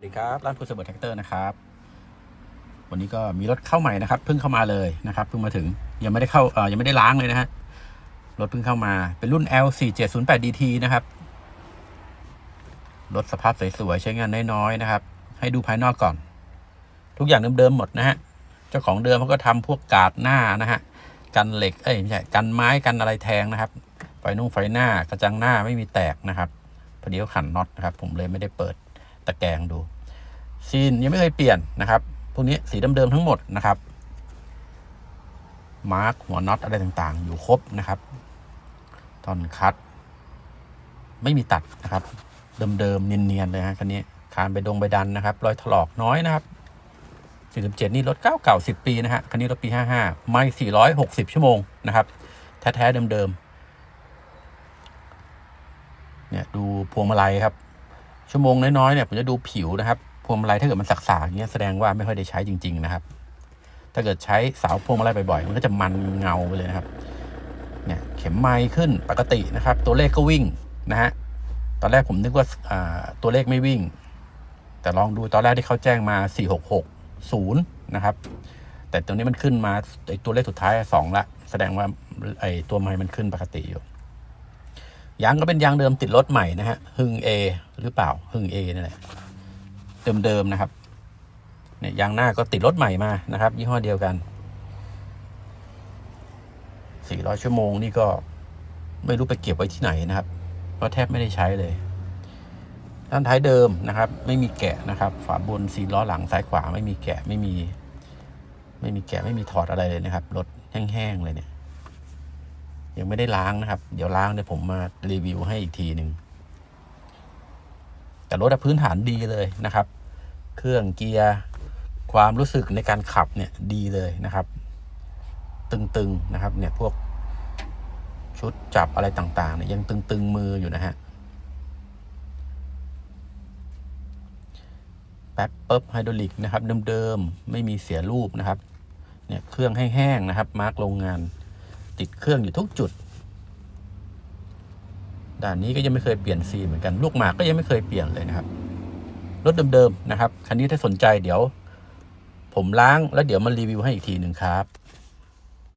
สวัสดีครับร้านคุณเสมอแท็กเตอร์นะครับ วันนี้ก็มีรถเข้าใหม่นะครับเพิ่งเข้ามาเลยนะครับเพิ่งมาถึงยังไม่ได้เข้าเอ่อยังไม่ได้ล้างเลยนะฮะรถเพิ่งเข้ามาเป็นรุ่น L 4 7 0 8 DT นะครับรถสภาพสวยๆใช้งานน้อยๆนะครับ ให้ดูภายนอกก่อน ทุกอย่างเดิมๆหมดนะฮะเจ้าของเดิมเขาก็ทำพวกกาดหน้านะฮะกันเหล็กเอ้ยไม่ใช่กันไม้กันอะไรแทงนะครับไฟนุ่งไฟหน้ากระจังหน้าไม่มีแตกนะครับพอดีเขาขันน็อตนะครับ ผมเลยไม่ได้เปิด ตะแกรงดู ซีนยังไม่เคยเปลี่ยนนะครับพวกนี้สีเดิมๆทั้งหมดนะครับ มาร์กหัวน็อตอะไรต่างๆ อยู่ครบนะครับตอนคัด ไม่มีตัดนะครับ เดิมๆเนียนๆเลยฮะคันนี้คานไปดงไปดันนะครับ รอยถลอกน้อยนะครับ47นี่รถเก้าเก่า10 ปีนะฮะคันนี้รถปี 55 ไม่ 460 ชั่วโมงนะครับ แท้ ๆ เดิม ๆ เนี่ย ดูพวงมาลัยครับ ชั่วโมงน้อยๆเนี่ยผมจะดูผิวนะครับพวงมาลัยถ้าเกิดมันสักๆอย่างเงี้ยแสดงว่าไม่ค่อยได้ใช้จริง ๆ นะครับ ถ้าเกิดใช้สาวพวงมาลัยบ่อยๆ มันก็จะมันเงาไปเลยนะครับ เนี่ยเข็มไม้ขึ้นปกตินะครับ ตัวเลขก็วิ่งนะฮะตอนแรกผมนึกว่าอ่าตัวเลขไม่วิ่ง แต่ลองดูตอนแรกที่เขาแจ้งมา 4660 นะครับ แต่ตัวนี้มันขึ้นมาไอตัวเลขสุดท้ายสองละ แสดงว่าไอตัวไม้มันขึ้นปกติอยู่ ยางก็เป็นยางเดิมติดรถใหม่นะฮะฮึงเอหรือเปล่าฮึงเอนี่แหละเดิมๆนะครับเนี่ยยางหน้าก็ติดรถใหม่มานะครับ ยี่ห้อเดียวกัน 400 ชั่วโมงนี่ก็ไม่รู้ไปเก็บไว้ที่ไหนนะครับเพราะแทบไม่ได้ใช้เลย ด้านท้ายเดิมนะครับ ไม่มีแกะนะครับ ฝาบนสีล้อหลังซ้ายขวาไม่มีแกะไม่มี ไม่มีแกะไม่มีถอดอะไรเลยนะครับรถแห้งๆเลยเนี่ย ยังไม่ได้ล้างนะครับ เดี๋ยวล้างเดี๋ยวผมมารีวิวให้อีกทีหนึ่งแต่รถอะพื้นฐานดีเลยนะครับ เครื่องเกียร์ความรู้สึกในการขับเนี่ยดีเลยนะครับ ตึงๆนะครับ เนี่ยพวกชุดจับอะไรต่างๆเนี่ยยังตึงๆมืออยู่นะฮะแป๊บเปิ๊บไฮดรอลิกนะครับเดิมๆไม่มีเสียรูปนะครับ เนี่ยเครื่องแห้งๆนะครับ มาร์กโรงงาน ติดเครื่องอยู่ทุกจุดด่านนี้ก็ยังไม่เคยเปลี่ยนซีเหมือนกันลูกหมากก็ยังไม่เคยเปลี่ยนเลยนะครับ รถเดิมๆนะครับ คันนี้ถ้าสนใจเดี๋ยว ผมล้างแล้วเดี๋ยวมารีวิวให้อีกทีหนึ่งครับ